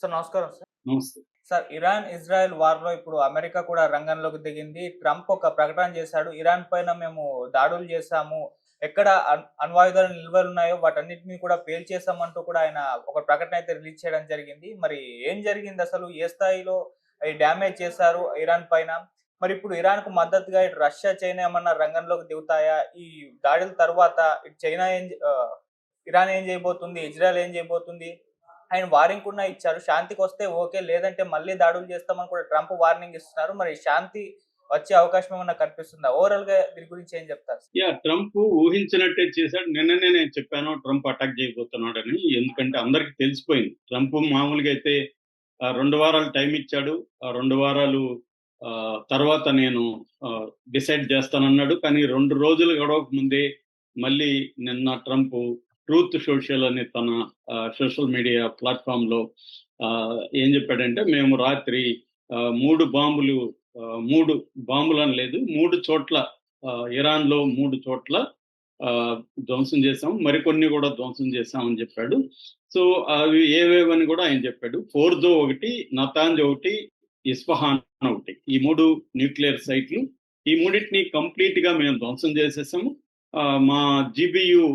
Sir నమస్కారం sir. నమస్తే. Sir Iran Israel వార్లో ఇప్పుడు అమెరికా కూడా రంగంలోకి దిగింది. ట్రంప్ ఒక ప్రకటన చేశాడు. ఇరాన్ పైన మేము దాడులు చేశాము. ఎక్కడ అణ్- అణ్వాయుధాలు నిల్వలు ఉన్నాయో వాటన్నిటిని కూడా పేల్చేసామంటూ కూడా ఆయన ఒక ప్రకటన అయితే రిలీజ్ చేయడం జరిగింది. మరి ఏం జరిగింది అసలు? ఏ స్థాయిలో డ్యామేజ్ చేశారు ఇరాన్ పైన? మరి ఇప్పుడు ఇరాన్కు మద్దతుగా ఇటు రష్యా చైనా ఏమన్నా రంగంలోకి దిగుతాయా? ఈ దాడుల తర్వాత ఇటు చైనా ఏం ఇరాన్ ఏం చేయబోతుంది? ఇజ్రాయెల్ ఏం చేయబోతుంది? ఆయన వార్నింగ్ కూడా ఇచ్చారు. శాంతికి వస్తే ఓకే లేదంటే మళ్ళీ దాడులు చేస్తామని కూడా ట్రంప్ వార్నింగ్ ఇస్తున్నారు. మరి శాంతి వచ్చే అవకాశం ఏమన్నా కనిపిస్తుందా? ఓవరాల్గా దీని గురించి ఏం చెప్తారు? యా ట్రంప్ ఊహించినట్టే చేశాడు. నిన్ననే నేను చెప్పాను ట్రంప్ అటాక్ చేయబోతున్నాడు అని ఎందుకంటే అందరికి తెలిసిపోయింది. ట్రంప్ మామూలుగా అయితే రెండు వారాలు టైం ఇచ్చాడు. ఆ రెండు వారాలు ఆ, తర్వాత నేను డిసైడ్ చేస్తానన్నాడు. కానీ రెండు రోజులు గడవక ముందే మళ్ళీ నిన్న ట్రంప్ ట్రూత్ సోషల్ అనే తన సోషల్ మీడియా ప్లాట్ఫామ్లో ఆ, ఏం చెప్పాడంటే మేము రాత్రి ఆ, మూడు బాంబులు మూడు బాంబులు అని లేదు మూడు చోట్ల ఇరాన్లో ఇరాన్లో మూడు చోట్ల ఆ, ధ్వంసం చేశాం మరికొన్ని కూడా ధ్వంసం చేశామని చెప్పాడు. సో అవి ఏవేవని కూడా ఆయన చెప్పాడు. ఫోర్జో ఒకటి నతాంజ్ ఒకటి ఇస్ఫహాన్ ఒకటి. ఈ మూడు న్యూక్లియర్ సైట్లు ఈ మూడింటిని కంప్లీట్గా మేము ధ్వంసం చేసేసాము. మా జిబియు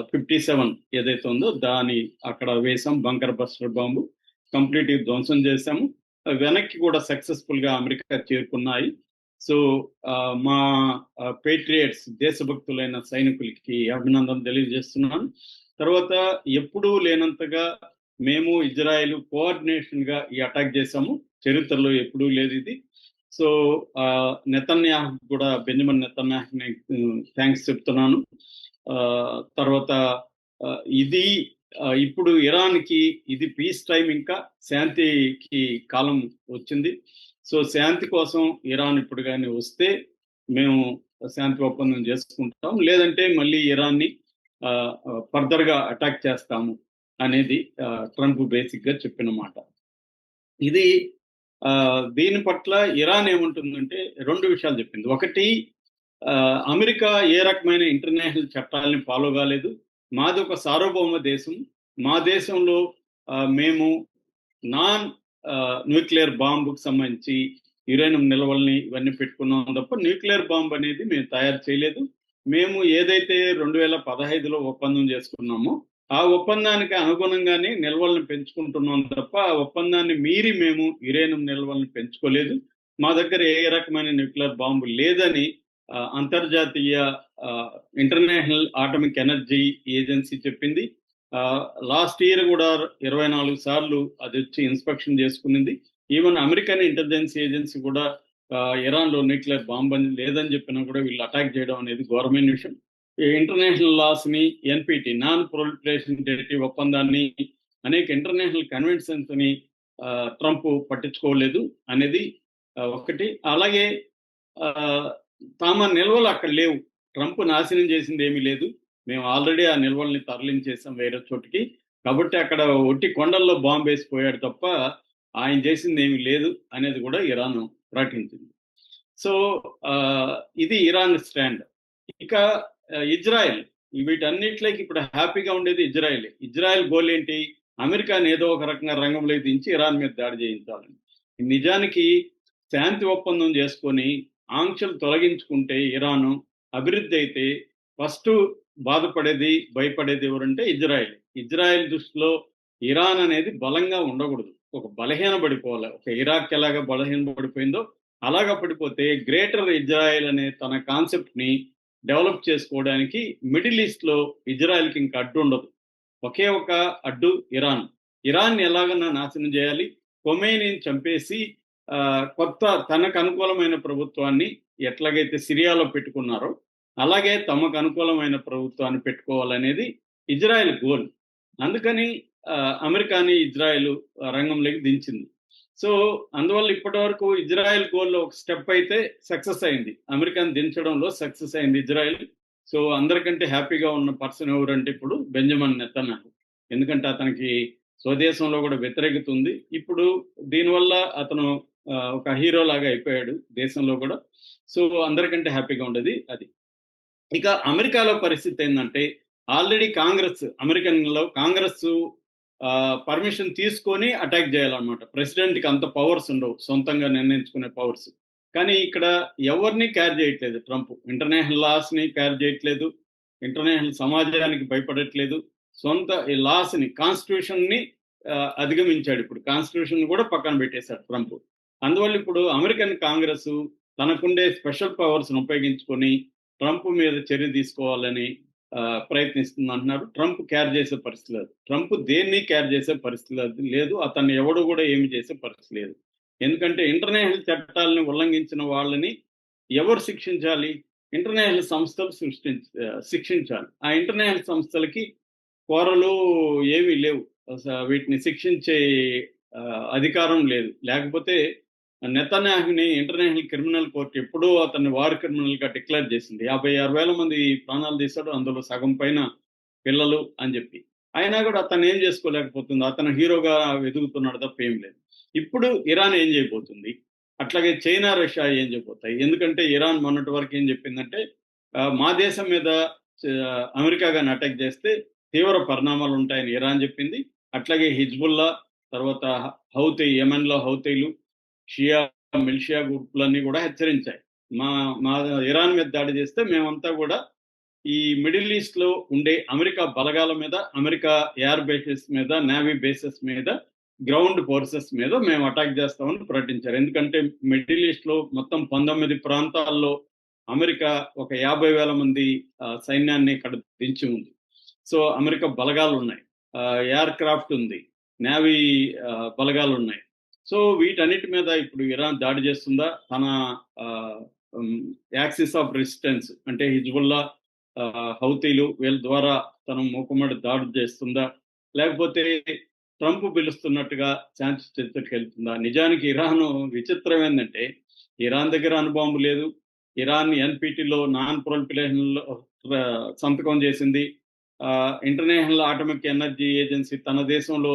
ఫిఫ్టీ సెవెన్ ఏదైతే ఉందో దాని అక్కడ వేసాం బంకర్ బస్టర్ బాంబు. కంప్లీట్ ధ్వంసం చేశాము. వెనక్కి కూడా సక్సెస్ఫుల్గా అమెరికా చేరుకున్నాయి. సో ఆ, మా పేట్రియట్స్ దేశభక్తులైన సైనికులకి అభినందన తెలియజేస్తున్నాను. తర్వాత ఎప్పుడూ లేనంతగా మేము ఇజ్రాయెల్ కోఆర్డినేషన్గా ఈ అటాక్ చేశాము. చరిత్రలో ఎప్పుడూ లేదు ఇది. సో నెతన్యాహ్ కూడా బెంజమిన్ నెతన్యాహ్ని థ్యాంక్స్ చెప్తున్నాను. తర్వాత ఇది ఇప్పుడు ఇరాన్కి ఇది పీస్ టైం ఇంకా శాంతికి కాలం వచ్చింది. సో శాంతి కోసం ఇరాన్ ఇప్పుడు కానీ వస్తే మేము శాంతి ఒప్పందం చేసుకుంటాం. లేదంటే మళ్ళీ ఇరాన్ని ఫర్దర్గా అటాక్ చేస్తాము అనేది ట్రంప్ బేసిక్గా చెప్పిన మాట. ఇది దీని పట్ల ఇరాన్ ఏముంటుందంటే రెండు విషయాలు చెప్పింది. ఒకటి అమెరికా ఏ రకమైన ఇంటర్నేషనల్ చట్టాలని ఫాలో కాలేదు. మాది ఒక సార్వభౌమ దేశం. మా దేశంలో మేము నాన్ న్యూక్లియర్ బాంబుకు సంబంధించి యురేనియం నిల్వల్ని ఇవన్నీ పెట్టుకున్నాం తప్ప న్యూక్లియర్ బాంబ్ అనేది మేము తయారు చేయలేదు. మేము ఏదైతే రెండు వేల పదహైదులో ఒప్పందం చేసుకున్నామో ఆ ఒప్పందానికి అనుగుణంగానే నిల్వలను పెంచుకుంటున్నాం తప్ప ఆ ఒప్పందాన్ని మీరి మేము యురేనియం నిల్వలను పెంచుకోలేదు. మా దగ్గర ఏ రకమైన న్యూక్లియర్ బాంబు లేదని అంతర్జాతీయ ఆ, ఇంటర్నేషనల్ ఆటమిక్ ఎనర్జీ ఏజెన్సీ చెప్పింది. లాస్ట్ ఇయర్ కూడా ఇరవై నాలుగు సార్లు అది వచ్చి ఇన్స్పెక్షన్ చేసుకునింది. ఈవెన్ అమెరికన్ ఇంటెలిజెన్స్ ఏజెన్సీ కూడా ఇరాన్లో న్యూక్లియర్ బాంబ్ అని లేదని చెప్పినా కూడా వీళ్ళు అటాక్ చేయడం అనేది గవర్నమెంట్ విషయం. ఈ ఇంటర్నేషనల్ లాస్ని ఎన్పిటి నాన్ ప్రొలిటరేషన్ ట్రీటీ ఒప్పందాన్ని అనేక ఇంటర్నేషనల్ కన్వెన్షన్స్ని ఆ, ట్రంప్ పట్టించుకోలేదు అనేది ఒకటి. అలాగే ఆ, తమ నిల్వలు అక్కడ లేవు. ట్రంప్ నాశనం చేసింది ఏమీ లేదు. మేము ఆల్రెడీ ఆ నిల్వల్ని తరలించేసాం వేరే చోటికి. కాబట్టి అక్కడ ఒట్టి కొండల్లో బాంబు వేసిపోయాడు తప్ప ఆయన చేసింది ఏమీ లేదు అనేది కూడా ఇరాన్ ప్రకటించింది. సో ఇది ఇరాన్ స్టాండ్. ఇక ఇజ్రాయెల్. వీటన్నిటిలోకి ఇప్పుడు హ్యాపీగా ఉండేది ఇజ్రాయెల్. ఇజ్రాయెల్ గోల్ ఏంటి? అమెరికాని ఏదో ఒక రకంగా రంగంలోకి దించి ఇరాన్ మీద దాడి చేయించాలని. నిజానికి శాంతి ఒప్పందం చేసుకొని ఆంక్షలు తొలగించుకుంటే ఇరాన్ అభివృద్ధి అయితే ఫస్ట్ బాధపడేది భయపడేది ఎవరంటే ఇజ్రాయెల్. ఇజ్రాయెల్ దృష్టిలో ఇరాన్ అనేది బలంగా ఉండకూడదు. ఒక బలహీన పడిపోవాలి. ఒక ఇరాక్ ఎలాగా బలహీన పడిపోయిందో అలాగా పడిపోతే గ్రేటర్ ఇజ్రాయెల్ అనే తన కాన్సెప్ట్ని డెవలప్ చేసుకోవడానికి మిడిల్ ఈస్ట్లో ఇజ్రాయెల్కి ఇంకా అడ్డు ఉండదు. ఒకే ఒక అడ్డు ఇరాన్. ఇరాన్ ఎలాగన్నా నాశనం చేయాలి. కొమేనిని చంపేసి కొత్త తనకు అనుకూలమైన ప్రభుత్వాన్ని ఎట్లాగైతే సిరియాలో పెట్టుకున్నారో అలాగే తమకు అనుకూలమైన ప్రభుత్వాన్ని పెట్టుకోవాలనేది ఇజ్రాయెల్ గోల్. అందుకని అమెరికాని ఇజ్రాయెల్ రంగంలోకి దించింది. సో అందువల్ల ఇప్పటి వరకు ఇజ్రాయెల్ గోల్లో ఒక స్టెప్ అయితే సక్సెస్ అయింది. అమెరికాని దించడంలో సక్సెస్ అయింది ఇజ్రాయెల్. సో అందరికంటే హ్యాపీగా ఉన్న పర్సన్ ఎవరంటే ఇప్పుడు బెంజమిన్ నెత్తన్నాడు ఎందుకంటే అతనికి స్వదేశంలో కూడా వ్యతిరేకత ఉంది. ఇప్పుడు దీనివల్ల అతను ఒక హీరో లాగా అయిపోయాడు దేశంలో కూడా. సో అందరికంటే హ్యాపీగా ఉండేది అది. ఇక అమెరికాలో పరిస్థితి ఏంటంటే ఆల్రెడీ కాంగ్రెస్ అమెరికన్లో కాంగ్రెస్ పర్మిషన్ తీసుకొని అటాక్ చేయాలన్నమాట. ప్రెసిడెంట్కి అంత పవర్స్ ఉండవు సొంతంగా నిర్ణయించుకునే పవర్స్. కానీ ఇక్కడ ఎవరిని క్యార్ చేయట్లేదు ట్రంప్. ఇంటర్నేషనల్ లాస్ని క్యార్ చేయట్లేదు ఇంటర్నేషనల్ సమాజానికి భయపడట్లేదు. సొంత ఈ లాస్ని కాన్స్టిట్యూషన్ని అధిగమించాడు ఇప్పుడు. కాన్స్టిట్యూషన్ కూడా పక్కన పెట్టేశాడు ట్రంప్. అందువల్ల ఇప్పుడు అమెరికన్ కాంగ్రెస్ తనకుండే స్పెషల్ పవర్స్ను ఉపయోగించుకొని ట్రంప్ మీద చర్య తీసుకోవాలని ప్రయత్నిస్తుంది అంటున్నారు. ట్రంప్ క్యార్ చేసే పరిస్థితి లేదు. ట్రంప్ దేన్ని క్యార్ చేసే పరిస్థితి లేదు అతన్ని ఎవడు కూడా ఏమి చేసే పరిస్థితి లేదు. ఎందుకంటే ఇంటర్నేషనల్ చట్టాలను ఉల్లంఘించిన వాళ్ళని ఎవరు శిక్షించాలి? ఇంటర్నేషనల్ సంస్థలు సృష్టించ శిక్షించాలి. ఆ ఇంటర్నేషనల్ సంస్థలకి కోరలు ఏమీ లేవు. వీటిని శిక్షించే అధికారం లేదు. లేకపోతే నెతన్యాహుని ఇంటర్నేషనల్ క్రిమినల్ కోర్టు ఎప్పుడూ అతన్ని వార్ క్రిమినల్గా డిక్లేర్ చేసింది. యాభై ఆరు వేల మంది ప్రాణాలు తీశాడు. అందులో సగం పైన పిల్లలు అని చెప్పి. అయినా కూడా అతను ఏం చేసుకోలేకపోతుంది. అతను హీరోగా వెతుకుతున్నాడు తప్ప ఏం లేదు. ఇప్పుడు ఇరాన్ ఏం చేయబోతుంది? అట్లాగే చైనా రష్యా ఏం చేయబోతాయి? ఎందుకంటే ఇరాన్ మొన్నటి వరకు ఏం చెప్పిందంటే మా దేశం మీద అమెరికా కానీ అటాక్ చేస్తే తీవ్ర పరిణామాలు ఉంటాయని ఇరాన్ చెప్పింది. అట్లాగే హిజ్బుల్లా తర్వాత హౌతీ యెమెన్లో హౌతీలు షియా మిల్షియా గ్రూప్లన్నీ కూడా హెచ్చరించాయి. మా మా ఇరాన్ మీద దాడి చేస్తే మేమంతా కూడా ఈ మిడిల్ ఈస్ట్లో ఉండే అమెరికా బలగాల మీద అమెరికా ఎయిర్ బేసెస్ మీద నేవీ బేసెస్ మీద గ్రౌండ్ ఫోర్సెస్ మీద మేము అటాక్ చేస్తామని ప్రకటించారు. ఎందుకంటే మిడిల్ ఈస్ట్లో మొత్తం పంతొమ్మిది ప్రాంతాల్లో అమెరికా ఒక యాభై వేల మంది సైన్యాన్ని ఇక్కడ దించి ఉంది. సో అమెరికా బలగాలు ఉన్నాయి. ఎయిర్ క్రాఫ్ట్ ఉంది. నేవీ బలగాలు ఉన్నాయి. సో వీటన్నిటి మీద ఇప్పుడు ఇరాన్ దాడి చేస్తుందా? తన యాక్సిస్ ఆఫ్ రెసిస్టెన్స్ అంటే హిజ్బుల్లా హౌతీలు వీళ్ళ ద్వారా తన మూకుమ్మడి దాడి చేస్తుందా? లేకపోతే ట్రంప్ పిలుస్తున్నట్టుగా శాంతి చర్చకు వెళ్తుందా? నిజానికి ఇరాన్ విచిత్రం ఏంటంటే ఇరాన్ దగ్గర అనుభవం లేదు. ఇరాన్ ఎన్పిటిలో నాన్ ప్రొలిఫరేషన్లో సంతకం చేసింది. ఇంటర్నేషనల్ ఆటమిక్ ఎనర్జీ ఏజెన్సీ తన దేశంలో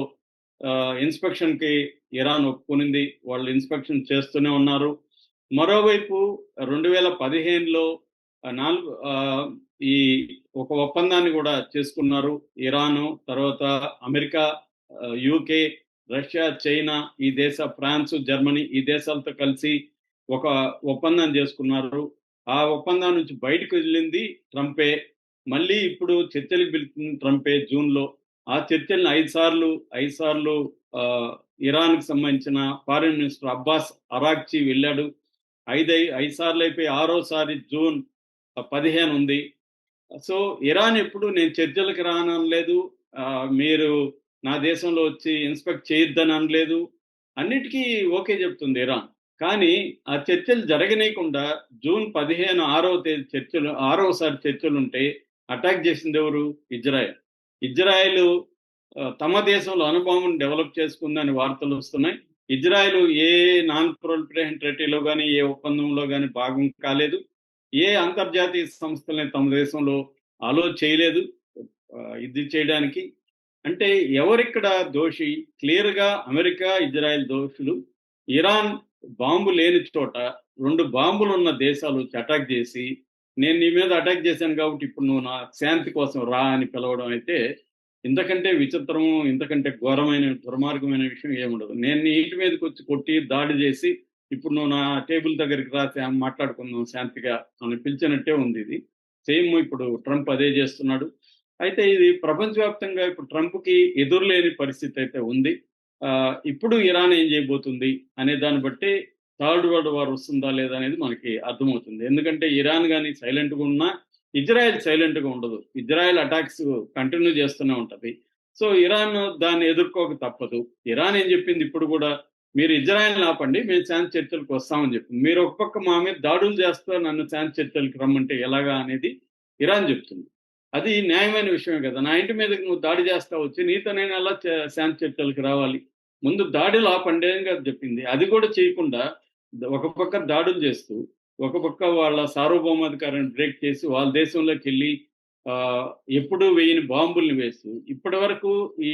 ఇన్స్పెక్షన్కి ఇరాన్ ఒప్పుకునింది. వాళ్ళు ఇన్స్పెక్షన్ చేస్తూనే ఉన్నారు. మరోవైపు రెండు వేల పదిహేనులో నాలుగు ఈ ఒక ఒప్పందాన్ని కూడా చేసుకున్నారు. ఇరాను తర్వాత అమెరికా యూకే రష్యా చైనా ఈ దేశ ఫ్రాన్స్ జర్మనీ ఈ దేశాలతో కలిసి ఒక ఒప్పందం చేసుకున్నారు. ఆ ఒప్పందం నుంచి బయటకు వెళ్ళింది ట్రంపే. మళ్ళీ ఇప్పుడు చర్చలకు పిలుతుంది ట్రంపే జూన్లో. ఆ చర్చల్ని ఐదు సార్లు ఐదు సార్లు ఇరాన్కి సంబంధించిన ఫారిన్ మినిస్టర్ అబ్బాస్ అరాక్చి వెళ్ళాడు. ఐదు ఐదు సార్లు అయిపోయి ఆరోసారి జూన్ పదిహేను ఉంది. సో ఇరాన్ ఎప్పుడు నేను చర్చలకు రానలేదు మీరు నా దేశంలో వచ్చి ఇన్స్పెక్ట్ చేయొద్దని అనలేదు. అన్నిటికీ ఓకే చెప్తుంది ఇరాన్. కానీ ఆ చర్చలు జరగనీయకుండా జూన్ పదిహేను ఆరవ తేదీ చర్చలు ఆరోసారి చర్చలు ఉంటే అటాక్ చేసింది ఎవరు? ఇజ్రాయెల్. ఇజ్రాయెల్ తమ దేశంలో అనుభవం డెవలప్ చేసుకుందని వార్తలు వస్తున్నాయి. ఇజ్రాయెల్ ఏ నాన్ ప్రొలిపరేషన్ ట్రెటీలో కానీ ఏ ఒప్పందంలో కానీ భాగం కాలేదు. ఏ అంతర్జాతీయ సంస్థలని తమ దేశంలో అలో చేయలేదు ఇది చేయడానికి. అంటే ఎవరిక్కడ దోషి? క్లియర్గా అమెరికా ఇజ్రాయెల్ దోషులు. ఇరాన్ బాంబు లేని చోట రెండు బాంబులు ఉన్న దేశాలు అటాక్ చేసి నేను నీ మీద అటాక్ చేశాను కాబట్టి ఇప్పుడు నువ్వు నా శాంతి కోసం రా అని పిలవడం అయితే ఇంతకంటే విచిత్రము ఇంతకంటే ఘోరమైన దుర్మార్గమైన విషయం ఏముండదు నేను నీ ఇంటి మీదకి వచ్చి కొట్టి దాడి చేసి ఇప్పుడు నువ్వు నా టేబుల్ దగ్గరికి రా మాట్లాడుకుందాం శాంతిగా అని పిలిచినట్టే ఉంది ఇది. సేమ్ ఇప్పుడు ట్రంప్ అదే చేస్తున్నాడు. అయితే ఇది ప్రపంచవ్యాప్తంగా ఇప్పుడు ట్రంప్కి ఎదురులేని పరిస్థితి అయితే ఉంది. ఇప్పుడు ఇరాన్ ఏం చేయబోతుంది అనే దాన్ని బట్టి థర్డ్ వరల్డ్ వార్ వస్తుందా లేదా అనేది మనకి అర్థమవుతుంది. ఎందుకంటే ఇరాన్ కానీ సైలెంట్గా ఉన్నా ఇజ్రాయెల్ సైలెంట్గా ఉండదు. ఇజ్రాయెల్ అటాక్స్ కంటిన్యూ చేస్తూనే ఉంటుంది. సో ఇరాన్ దాన్ని ఎదుర్కోక తప్పదు. ఇరాన్ ఏం చెప్పింది ఇప్పుడు కూడా మీరు ఇజ్రాయెల్ ఆపండి మేము శాంతి చర్చలకు వస్తామని చెప్పింది మీరు ఒక పక్క మా మీద దాడులు చేస్తా నన్ను శాంతి చర్చలకు రమ్మంటే ఎలాగా? అనేది ఇరాన్ చెప్తుంది. అది న్యాయమైన విషయమే కదా. నా ఇంటి మీదకి నువ్వు దాడి చేస్తా వచ్చి నీతో నేను ఎలా చ- శాంతి చర్చలకు రావాలి? ముందు దాడిలో ఆపండి అని చెప్పింది అది కూడా చేయకుండా ఒక పక్క దాడులు చేస్తూ ఒక పక్క వాళ్ళ సార్వభౌమాధికారాన్ని బ్రేక్ చేసి వాళ్ళ దేశంలోకి వెళ్ళి ఎప్పుడు వేయని బాంబుల్ని వేస్తూ ఇప్పటి వరకు ఈ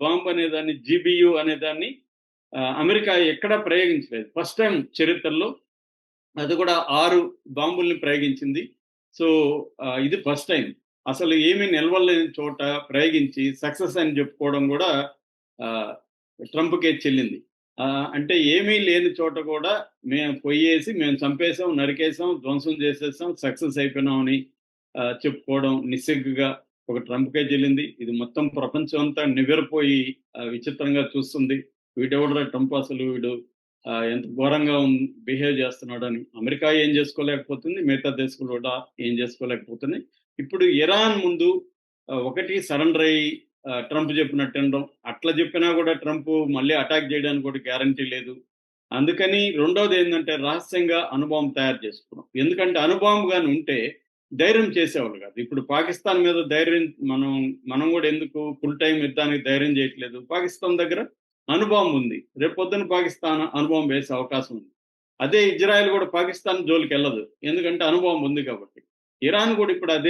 బాంబు అనేదాన్ని జీబియు అనేదాన్ని అమెరికా ఎక్కడా ప్రయోగించలేదు. ఫస్ట్ టైం చరిత్రలో అది కూడా ఆరు బాంబుల్ని ప్రయోగించింది. సో ఇది ఫస్ట్ టైం. అసలు ఏమీ నిల్వలేని చోట ప్రయోగించి సక్సెస్ అని చెప్పుకోవడం కూడా ట్రంప్కే చెల్లింది. అంటే ఏమీ లేని చోట కూడా మేము పొయ్యేసి మేము చంపేసాం నరికేసాం ధ్వంసం చేసేసాం సక్సెస్ అయిపోయినామని అని చెప్పుకోవడం నిస్సిగ్గుగా ఒక ట్రంప్కే చెల్లింది. ఇది మొత్తం ప్రపంచం అంతా నివ్వెరపోయి విచిత్రంగా చూస్తుంది. వీడెవడరా ట్రంప్ అసలు? వీడు ఎంత ఘోరంగా బిహేవ్ చేస్తున్నాడని. అమెరికా ఏం చేసుకోలేకపోతుంది మిగతా దేశాలు కూడా ఏం చేసుకోలేకపోతుంది ఇప్పుడు ఇరాన్ ముందు ఒకటి సరెండర్ అయ్యి ట్రంప్ చెప్పినట్టు అనడం అట్లా చెప్పినా కూడా ట్రంప్ మళ్ళీ అటాక్ చేయడానికి కూడా గ్యారంటీ లేదు. అందుకని రెండోది ఏంటంటే రహస్యంగా అనుభవం తయారు చేసుకున్నాం. ఎందుకంటే అనుభవం కానీ ఉంటే ధైర్యం చేసేవాళ్ళు కాదు. ఇప్పుడు పాకిస్తాన్ మీద ధైర్యం మనం మనం కూడా ఎందుకు ఫుల్ టైం యుద్ధానికి ధైర్యం చేయట్లేదు? పాకిస్తాన్ దగ్గర అనుభవం ఉంది. రేపు పొద్దున పాకిస్తాన్ అనుభవం వేసే అవకాశం ఉంది. అదే ఇజ్రాయెల్ కూడా పాకిస్తాన్ జోలికి వెళ్ళదు. ఎందుకంటే అనుభవం ఉంది కాబట్టి. ఇరాన్ కూడా ఇప్పుడు అదే